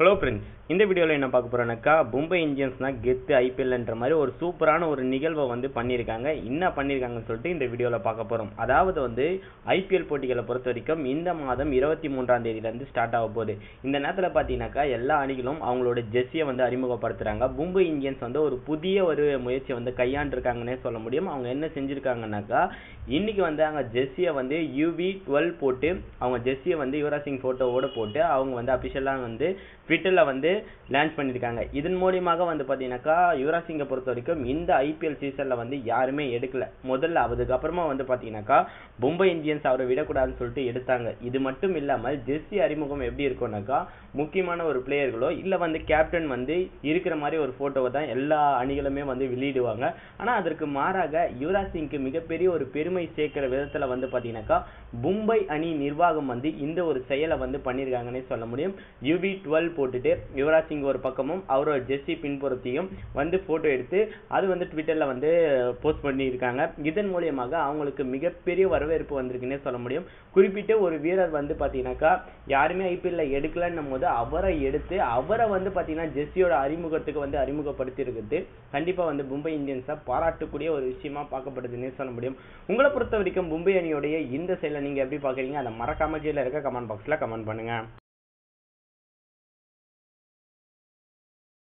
Hello friends இந்த வீடியோவில் என்ன பார்க்க போகிறோன்னாக்கா மும்பை இந்தியன்ஸ்னால் கெத்து ஐபிஎல்ன்ற மாதிரி ஒரு சூப்பரான ஒரு நிகழ்வை வந்து பண்ணியிருக்காங்க. என்ன பண்ணியிருக்காங்கன்னு சொல்லிட்டு இந்த வீடியோவில் பார்க்க போகிறோம் அதாவது வந்து ஐபிஎல் போட்டிகளை பொறுத்த வரைக்கும் இந்த மாதம் இருபத்தி மூன்றாம் தேதியிலேருந்து ஸ்டார்ட் ஆக போகுது. இந்த நேரத்தில் பார்த்தீங்கன்னாக்கா எல்லா அணிகளும் அவங்களோட ஜெர்சியை வந்து அறிமுகப்படுத்துகிறாங்க மும்பை இந்தியன்ஸ் வந்து ஒரு புதிய ஒரு முயற்சியை வந்து கையாண்டிருக்காங்கன்னே சொல்ல முடியும். அவங்க என்ன செஞ்சுருக்காங்கனாக்கா இன்றைக்கி வந்து அவங்க ஜெர்சியை வந்து யூவி டுவெல் போட்டு அவங்க ஜெர்சியை வந்து யுவராஜ் சிங் ஃபோட்டோவோடு போட்டு அவங்க வந்து அஃபிஷியலாக வந்து ட்விட்டரில் வந்து லான்ச் பண்ணியிருக்காங்க இதன் மூலியமாக வந்து பார்த்தீங்கன்னாக்கா யுவராஜ் சிங்கை பொறுத்த வரைக்கும் இந்த ஐபிஎல் சீசனில் வந்து யாருமே எடுக்கல. முதல்ல அதுக்கப்புறமா வந்து பார்த்தீங்கன்னாக்கா மும்பை இந்தியன்ஸ் அவரை விடக்கூடாதுன்னு சொல்லிட்டு எடுத்தாங்க. இது மட்டும் இல்லாமல் ஜெர்சி அறிமுகம் எப்படி இருக்கும்னாக்கா முக்கியமான ஒரு பிளேயர்களோ இல்லை வந்து கேப்டன் வந்து இருக்கிற மாதிரி ஒரு ஃபோட்டோவை தான் எல்லா அணிகளுமே வந்து வெளியிடுவாங்க. ஆனால் அதற்கு மாறாக யுவராஜ் சிங்க்கு மிகப்பெரிய ஒரு பெருமை சேர்க்கிற விதத்தில் வந்து பார்த்தீங்கன்னாக்கா மும்பை அணி நிர்வாகம் வந்து இந்த ஒரு செயலை வந்து பண்ணியிருக்காங்கன்னே சொல்ல முடியும். யூபி டுவெல் போட்டுட்டு யுவராஜ் சிங் ஒரு பக்கமும் அவரோட ஜெர்சி பின்புறத்தையும் வந்து ஃபோட்டோ எடுத்து அது வந்து ட்விட்டரில் வந்து போஸ்ட் பண்ணியிருக்காங்க. இதன் மூலியமாக அவங்களுக்கு மிகப்பெரிய வரவேற்பு வந்திருக்குன்னே சொல்ல முடியும். குறிப்பிட்ட ஒரு வீரர் வந்து பார்த்தீங்கன்னாக்கா யாருமே ஐபிஎல்ல எடுக்கலன்னும் போது அவரை எடுத்து அவரை வந்து பார்த்தீங்கன்னா ஜெர்சியோட அறிமுகத்துக்கு வந்து அறிமுகப்படுத்தி இருக்குது கண்டிப்பாக வந்து மும்பை இந்தியன்ஸை பாராட்டக்கூடிய ஒரு விஷயமா பார்க்கப்படுதுன்னே சொல்ல முடியும். உங்களை பொறுத்த வரைக்கும் மும்பை அணியோடைய இந்த செயலை நீங்கள் எப்படி பார்க்குறீங்க? அதை மறக்காம கீழே இருக்க கமெண்ட் பாக்ஸில் கமெண்ட் பண்ணுங்கள்